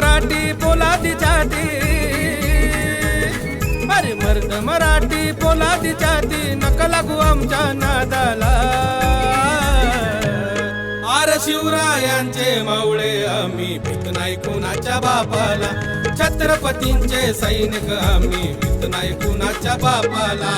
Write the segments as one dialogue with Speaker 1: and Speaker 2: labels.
Speaker 1: मराठी पोलादी जाती अरे मर्द मराठी पोलादी जाती नका लागू आमच्या नादाला. आर शिवरायांचे मावळे आम्ही भीत नाही कुणाच्या बापाला. छत्रपतींचे सैनिक आम्ही भीत नाही कुणाच्या बापाला.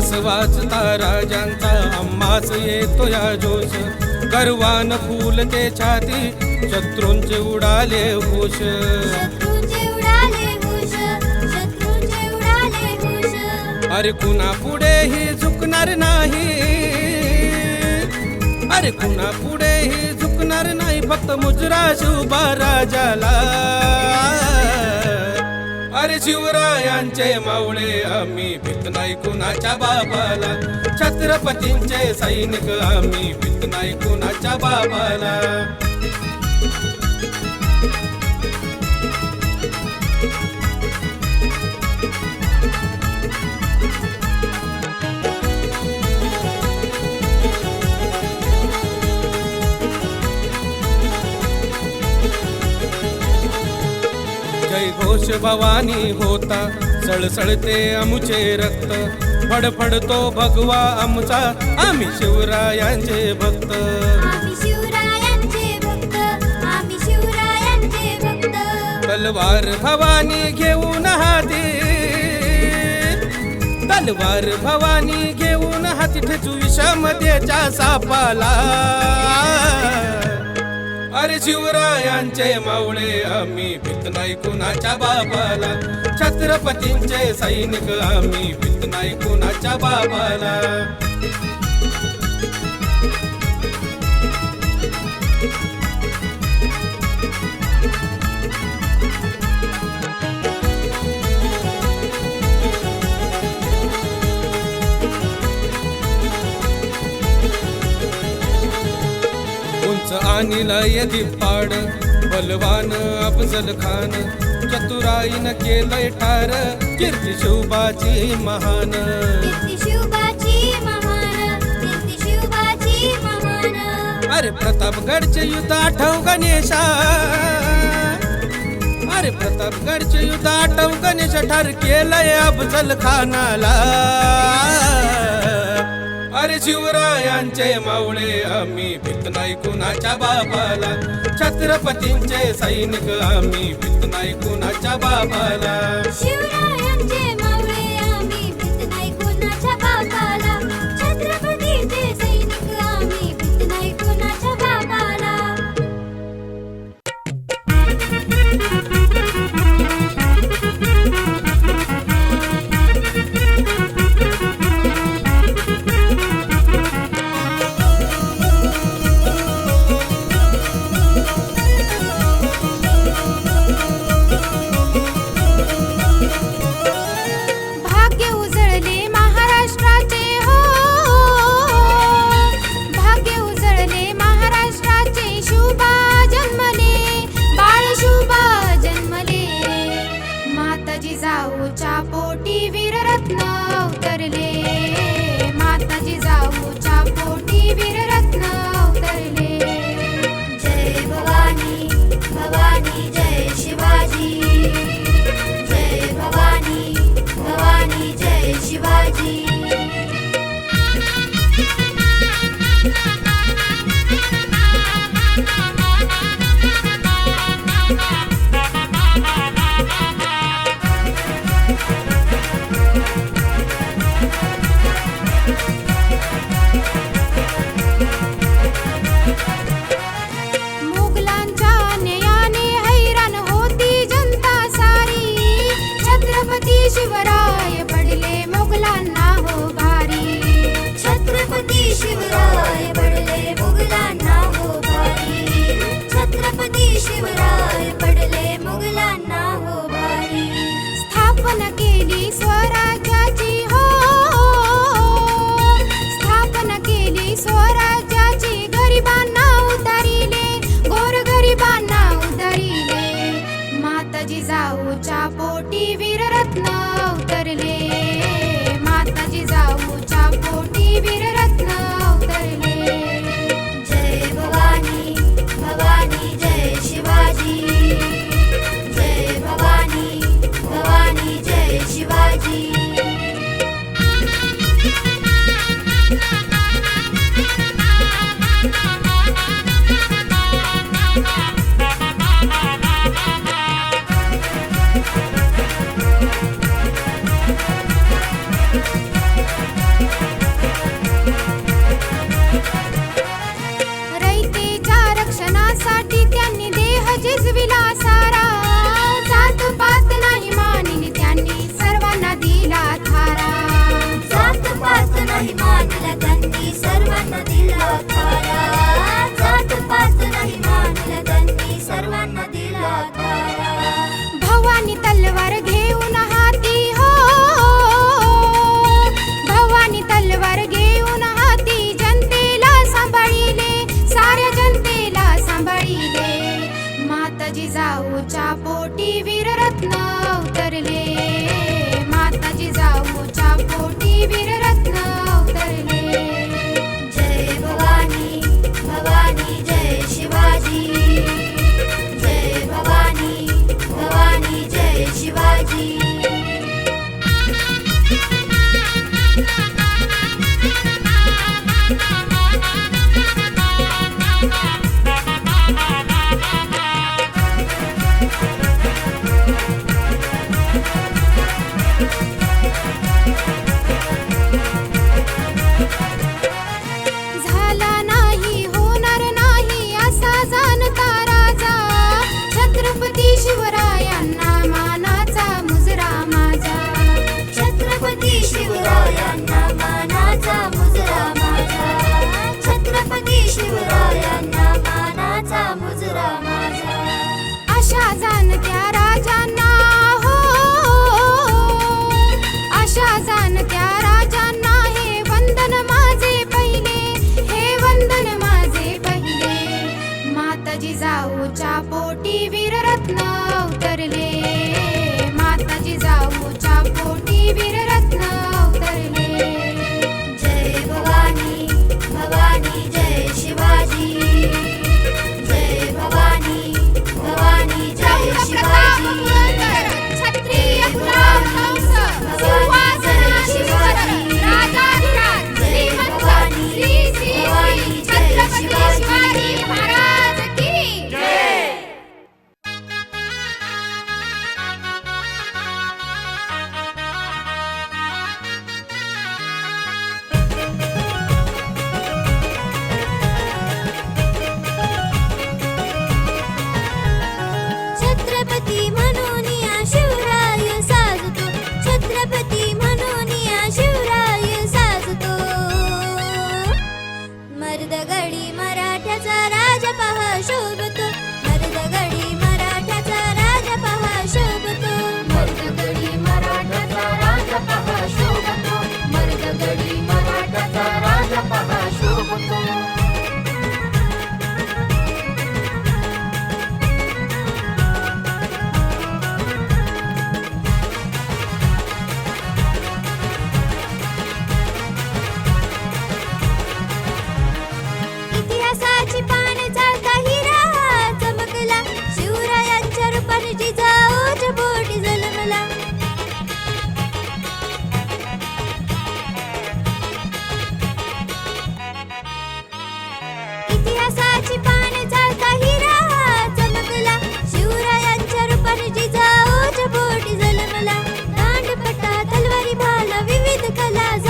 Speaker 1: इतिहास वाचता राजांचा आम्हाच येतो या जोश. गर्वान फुलते छाती शत्रूंचे उडाले होश
Speaker 2: शत्रूचे उडाले हुश शत्रूचे उडाले हुश
Speaker 1: अरे कुणा पुढेही झुकणार नाही? अरे कुणा पुढेही झुकणार नाही? फक्त मुजरा शिवबा राजाला. अरे शिवरायांचे मावळे आम्ही भीत नाही कुणाच्या बाबाला छत्रपतींचे सैनिक आम्ही भीत नाही कुणाच्या बाबाला घोष भवानी होता सळसळते आमुचे रक्त. फडफडतो भगवा आमचा आम्ही शिवरायांचे भक्त. तलवार भवानी घेऊन हाती. तलवार भवानी घेऊन हाती ठेचू विषमतेच्या सापाला. शिवरायांचे मावळे आम्ही भीत नाही कुणाच्या बाबाला? छत्रपतींचे सैनिक आम्ही भीत नाही कुणाच्या बाबाला? लय पाड बलवान अफजल खान चतुराईन केलंय ठार कीर्ती
Speaker 2: शिवबाची महान.
Speaker 1: अरे प्रतापगडचे युद्ध आठव गणेशा. अरे प्रतापगडचे युद्ध आठव गणेश ठार केलंय अफजल खानाला. अरे शिवरायांचे मावळे आम्ही भीत नाही कुणाच्या बाबाला छत्रपतींचे सैनिक आम्ही भीत नाही कुणाच्या बाबाला
Speaker 2: जाऊच्या पोटी वीररत्न उतरले. माता जिजाऊच्या पोटी वीररत्न पोटी वीररत्न उतरले. ಇದು ಕಲಾಜ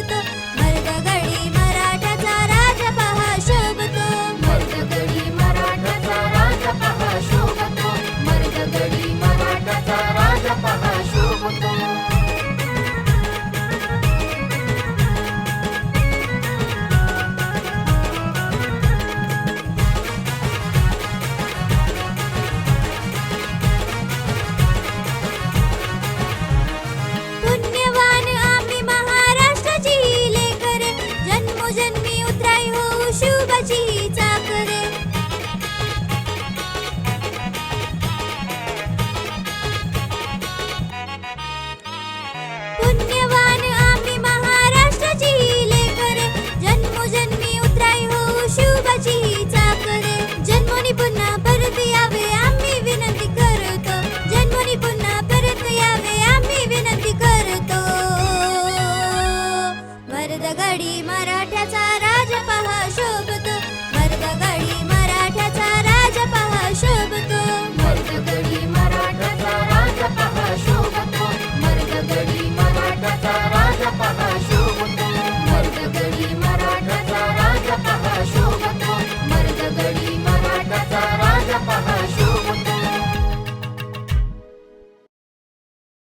Speaker 2: 啊舒服